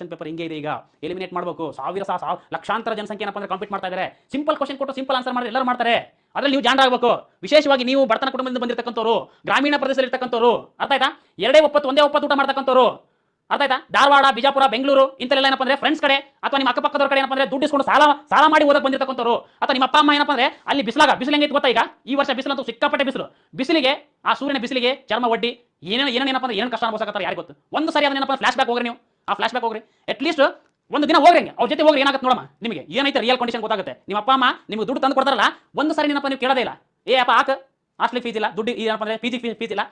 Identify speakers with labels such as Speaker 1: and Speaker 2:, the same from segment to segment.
Speaker 1: Question paper ಹಿಂಗೆ ಇದೆ ಈಗ. ಎಲಿಮಿನೇಟ್ ಮಾಡಬೇಕು. ಸಾವಿರ ಸಾ ಸಾವ್ ಲಕ್ಷಾಂತರ ಜನಸಂಖ್ಯೆ ಏನಪ್ಪ ಅಂದ್ರೆ ಕಂಪ್ಲೀಟ್ ಮಾಡ್ತಾ ಇದ್ದಾರೆ ಸಿಂಪಲ್ ಕ್ವಶನ್ ಕೊಟ್ಟು ಸಿಂಪಲ್ ಆನ್ಸರ್ ಮಾಡಿದ್ರೆ ಎಲ್ಲರೂ ಮಾಡ್ತಾರೆ. ಅದ್ರಲ್ಲಿ ನೀವು ಜಾಂಡ್ ಆಗಬೇಕು. ವಿಶೇಷವಾಗಿ ನೀವು ಬಡತನ ಕುಟುಂಬದಿಂದ ಬಂದಿರತಕ್ಕಂಥವ್ರು, ಗ್ರಾಮೀಣ ಪ್ರದೇಶದಲ್ಲಿ ಇರ್ತಕ್ಕಂಥವ್ರು, ಅರ್ಥ ಆಯ್ತಾ? ಎರಡೇ ಒಪ್ಪತ್ತು, ಒಂದೇ ಒಪ್ಪತ್ತು ಊಟ ಮಾಡ್ತಕ್ಕಂಥವ್ರು, ಅರ್ಥ ಆಯ್ತಾ? ಧಾರವಾಡ, ಬಿಜಾಪುರ, ಬೆಂಗಳೂರು ಇಂಥಲ್ಲೆಲ್ಲ ಏನಪ್ಪ ಅಂದ್ರೆ ಫ್ರೆಂಡ್ಸ್ ಕಡೆ, ಅಥವಾ ನಿಮ್ಮ ಅಕ್ಕಪಕ್ಕದವ್ರ ಕಡೆ ಏನಪ್ಪ ಅಂದ್ರೆ ದುಡ್ಡಿಸ್ಕೊಂಡು ಸಾಲ ಸಾಲ ಮಾಡಿ ಓದಕ್ಕೆ ಬಂದಿರತಕ್ಕಂಥವ್ರು, ಅಥವಾ ನಿಮ್ಮ ಅಪ್ಪ, ಅಮ್ಮ ಏನಪ್ಪ ಅಂದ್ರೆ ಅಲ್ಲಿ ಬಿಸಿಲಾಗ ಬಿಸಿಲು ಹೆಂಗೈತೆ ಗೊತ್ತಾ ಈಗ? ಈ ವರ್ಷ ಬಿಸಿಲಂತೂ ಸಿಕ್ಕಾಪಟ್ಟೆ ಬಿಸಿಲು. ಬಿಸಿಲಿಗೆ, ಆ ಸೂರ್ಯನ ಬಿಸಿಲಿಗೆ ಚರ್ಮ ಒಡ್ಡಿ ಏನೇನು ಏನೇನಪ್ಪ ಅಂದ್ರೆ ಏನು ಕಷ್ಟ ಅನುಭವಿಸಕತ್ತಾರೆ ಗೊತ್ತು? ಒಂದು ಸರಿ ಫ್ಲಾಶ್ ಬ್ಯಾಕ್ ನೀವು. ಆ ಫ್ಲಾಶ್ ಬ್ಯಾಕ್ ಹೋಗ್ರಿ ಅಟ್ಲೀಸ್ಟ್ ಒಂದು ದಿನ ಹೋಗ್ರಿ ಹಂಗೆ. ಅವ್ರ ಜೊತೆ ಹೋಗ್ರಿ, ಏನಾಗುತ್ತೆ ನೋಡಮ್ಮ? ನಿಮಗೆ ಏನೈತೆ ರಿಯಲ್ ಕಂಡೀಷನ್ ಗೊತ್ತಾಗುತ್ತೆ? ನಿಮ್ಮ ಅಪ್ಪ, ಅಮ್ಮ ನಿಮ್ಗೆ ದುಡ್ಡು ತಂದು ಕೊಡ್ತಾರಲ್ಲ, ಒಂದು ಸಾರಿ ಏನಪ್ಪ ನೀವು ಕೇಳೋದೇ ಇಲ್ಲ. ಏ, ಅಪ್ಪ ಹಾಕ ಹಾಸ್ಟ್ಲಿ ಫೀಸ್ ಇಲ್ಲ, ದುಡ್ಡು ಏನಪ್ಪ ಅಂದ್ರೆ ಪಿ ಜಿ ಫೀಸ್ ಇಲ್ಲ.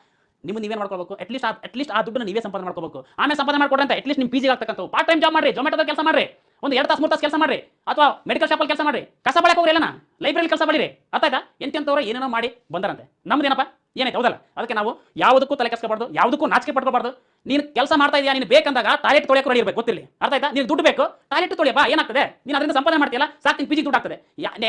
Speaker 1: ನಿಮ್ಮ ನೀವೇ ಮಾಡ್ಕೋಬೇಕು ಅಟ್ಲೀಸ್ಟ್ ಅಟ್ಲೀಸ್ಟ್ ಆ ದುಡ್ಡನ್ನ ನೀವೇ ಸಂಪಾದನೆ ಮಾಡ್ಕೋಬೇಕು ಆಮೇಲೆ ಸಂಪಾದನೆ ಅಂತ ಅಟ್ಲೀಸ್ಟ್ ನಿಮ್ಮ ಪಿ ಜಿ ಆಗ್ತಕ್ಕಂಥ ಪಾರ್ಟ್ ಟೈಮ್ ಜಾಬ್ ಮಾಡ್ರಿ ಜೊಮೆಟೋದ ಕೆಲಸ ಮಾಡ್ರಿ. ಒಂದು ಎರಡು ತಾಸು, ಮೂರು ತಾಸು ಕೆಲಸ ಮಾಡ್ರಿ. ಅಥವಾ ಮೆಡಿಕಲ್ ಶಾಪಲ್ಲಿ ಕೆಲಸ ಮಾಡ್ರಿ. ಕಸ ಬಳಕೆ ಹೋಗ್ರಿ ಎಲ್ಲನ? ಲೈಬ್ರರಿ ಕೆಲಸ ಮಾಡಿರಿ. ಆಯ್ತಾ ಎಂತೆಂಥವ್ರು ಏನೇನೋ ಮಾಡಿ ಬಂದರಂತೆ. ನಮ್ದೇನಪ್ಪ? ಏನೈತೆ? ಹೌದಲ್ಲ? ಅದಕ್ಕೆ ನಾವು ಯಾವುದಕ್ಕೂ ತಲೆ ಕೆಸ್ಕೋಬಾರ್ದು, ಯಾವುದಕ್ಕೂ ನಾಚಿಕೆ ಪಡ್ಕೋಬಾರ್ದು. ನೀನು ಕೆಲಸ ಮಾಡ್ತಾ ಇದೆಯಾ? ನೀನು ಬೇಕಂದಾಗ ಟಾಯ್ಲೆಟ್ ತೊಳೆಯೋಕೆ ರೆಡಿ ಇರಬೇಕು ಗೊತ್ತಿಲ್ಲ ಅರ್ಥ ಆಯ್ತಾ? ನೀನು ದುಡ್ಡು ಬೇಕು, ಟಾಯ್ಲೆಟ್ ತೊಳೆಯಪ್ಪ ಏನಾಗ್ತದೆ? ನೀನು ಅದರಿಂದ ಸಂಪಾದನೆ ಮಾಡ್ತೀಯಲ್ಲ, ಸಾಕು, ನಿನ್ ಪಿಜಿ ದುಡ್ಡು ಆಗ್ತದೆ.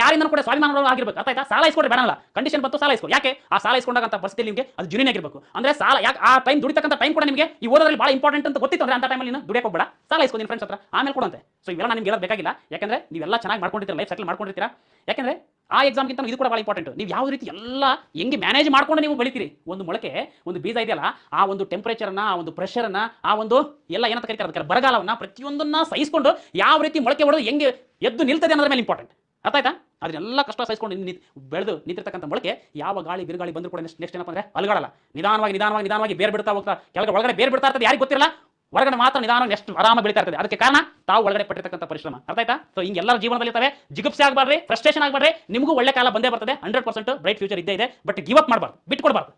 Speaker 1: ಯಾರಿಂದ ಕೂಡ ಸ್ವಾಭಿಮಾನ ಆಗಿರ್ಬೇಕು, ಅರ್ಥ ಆಯ್ತಾ? ಸಾಲ ಇಸ್ಕೊಂಡ್ರೆ ಬೇಡಲ್ಲ ಕಂಡೀಷನ್ ಬಂತು, ಸಾಲ ಇಸ್ಕೊ. ಯಾಕೆ? ಆ ಸಾಲ ಇಸ್ಕೊಂಡಾಗಂತ ಪರಿಸ್ಥಿತಿ ನಿಮಗೆ ಅದು ಜುನಿಯನ್ ಆಗಿರಬೇಕು. ಅಂದ್ರೆ ಸಾಲ, ಯಾಕೆ ಆ ಟೈಮ್ ದುಡಿತಕ್ಕಂಥ ಟೈಮ್ ಕೂಡ ನಿಮಗೆ ಈ ಓದೋದ್ರಲ್ಲಿ ಭಾಳ ಇಂಪಾರ್ಟೆಂಟ್ ಅಂತ ಗೊತ್ತಿತ್ತು ಅಂದ್ರೆ ಅಂತ ಟೈಮಲ್ಲಿ ನೀನು ದುಡಿಯೋಕೆ ಹೋಗಬೇಡ. ಸಾಲ ಇಸ್ಕೊ ನಿನ್ನ ಫ್ರೆಂಡ್ಸ್ ಹತ್ರ. ಆಮೇಲೆ ಕೊಡುವಂತೆ. ಸೊ ಇವೆಲ್ಲ ನಿಮ್ಗೆ ಹೇಳೋದು ಬೇಕಾಗಿಲ್ಲ. ಯಾಕಂದ್ರೆ ನೀವೆಲ್ಲ ಚೆನ್ನಾಗಿ ಮಾಡ್ಕೊಂಡಿರ್ತೀರ ಲೈಫ್ ಸೆಟಲ್ ಮಾಡ್ಕೊಂಡಿರ್ತೀರಾ. ಯಾಕಂದ್ರೆ ಆ ಎಕ್ಸಾಮ್ಗಿಂತ ಇದು ಕೂಡ ಭಾಳ ಇಂಪಾರ್ಟೆಂಟ್ ನೀವು ಯಾವ ರೀತಿ ಎಲ್ಲ ಹೆಂಗೆ ಮ್ಯಾನೇಜ್ ಮಾಡ್ಕೊಂಡು ನೀವು ಬೆಳಿತೀರಿ? ಒಂದು ಮೊಳಕೆ, ಒಂದು ಬೀಜ ಇದೆಯಲ್ಲ, ಆ ಒಂದು ಟೆಂಪರೇಚರ್ನ ಆ ಒಂದು ಪ್ರೆಷರ್ನ ಆ ಒಂದು ಎಲ್ಲ ಏನಂತ ಕರೀತಾರೆ ಅದಕ್ಕೆ ಬರಗಾಲವನ್ನ ಪ್ರತಿಯೊಂದನ್ನ ಸಹಿಸಿಕೊಂಡು ಯಾವ ರೀತಿ ಮೊಳಕೆ ಹೊಡೆದು ಹೆಂಗೆ ಎದ್ದು ನಿಲ್ತದೆ ಅನ್ನೋದ್ರ ಮೇಲೆ ಇಂಪಾರ್ಟೆಂಟ್ ಅರ್ಥ ಆಯ್ತಾ? ಅದನ್ನೆಲ್ಲ ಕಷ್ಟ ಸಹಿಸ್ಕೊಂಡು ಬೆಳೆದು ನಿಂತಿರ್ತಕ್ಕಂಥ ಮೊಳಕೆ ಯಾವ ಗಾಳಿ ಬಿರುಗಾಳಿ ಬಂದರೂ ಕೂಡ ನೆಕ್ಸ್ಟ್ ನೆಕ್ಸ್ಟ್ ಏನಪ್ಪ ಅಂದ್ರೆ ಅಲ್ಗಾಡಲ್ಲ. ನಿಧಾನವಾಗಿ ನಿಧಾನವಾಗಿ ನಿಧಾನವಾಗಿ ಬೇರೆ ಬಿಡ್ತಾ ಹೋಗ್ತಾ ಕೆಳಗಡೆ ಒಳಗಡೆ ಬೇರೆ ಬಿಡ್ತಾ ಇರ್ತದೆ ಯಾರಿಗೆ ಗೊತ್ತಿರಲ್ಲ? ಹೊರಗಡೆ ಮಾತ್ರ ನಿಧಾನ ಎಷ್ಟು ಆರಾಮ ಬೆಳೀತಾ ಇರ್ತದೆ. ಅದಕ್ಕೆ ಕಾರಣ ತಾವು ಒಳಗಡೆ ಪಟ್ಟಿರ್ತಕ್ಕಂಥ ಪರಿಶ್ರಮ. ಅರ್ಥ ಆಯ್ತಾ? ಸೊ ಹಿಂಗೆ ಎಲ್ಲರ ಜೀವನದಲ್ಲಿ ಇರ್ತವೆ. ಜಿಗುಪ್ಸೆ ಆಗಬಾರ್ರಿ ಫ್ರಸ್ಟ್ರೇಷನ್ ಆಗಬಾರ್ರಿ ನಿಮಗೂ ಒಳ್ಳೆ ಕಾಲ ಬಂದೇ ಬರ್ತದೆ. ಹಂಡ್ರೆಡ್ ಪರ್ಸೆಂಟ್ ಬ್ರೈಟ್ ಫ್ಯೂಚರ್ ಇದ್ದೇ ಇದೆ. ಬಟ್ ಗಿವ್ ಅಪ್ ಮಾಡಬಾರ್ದು. ಬಿಟ್ಟು ಕೊಡಬಾರ್ದು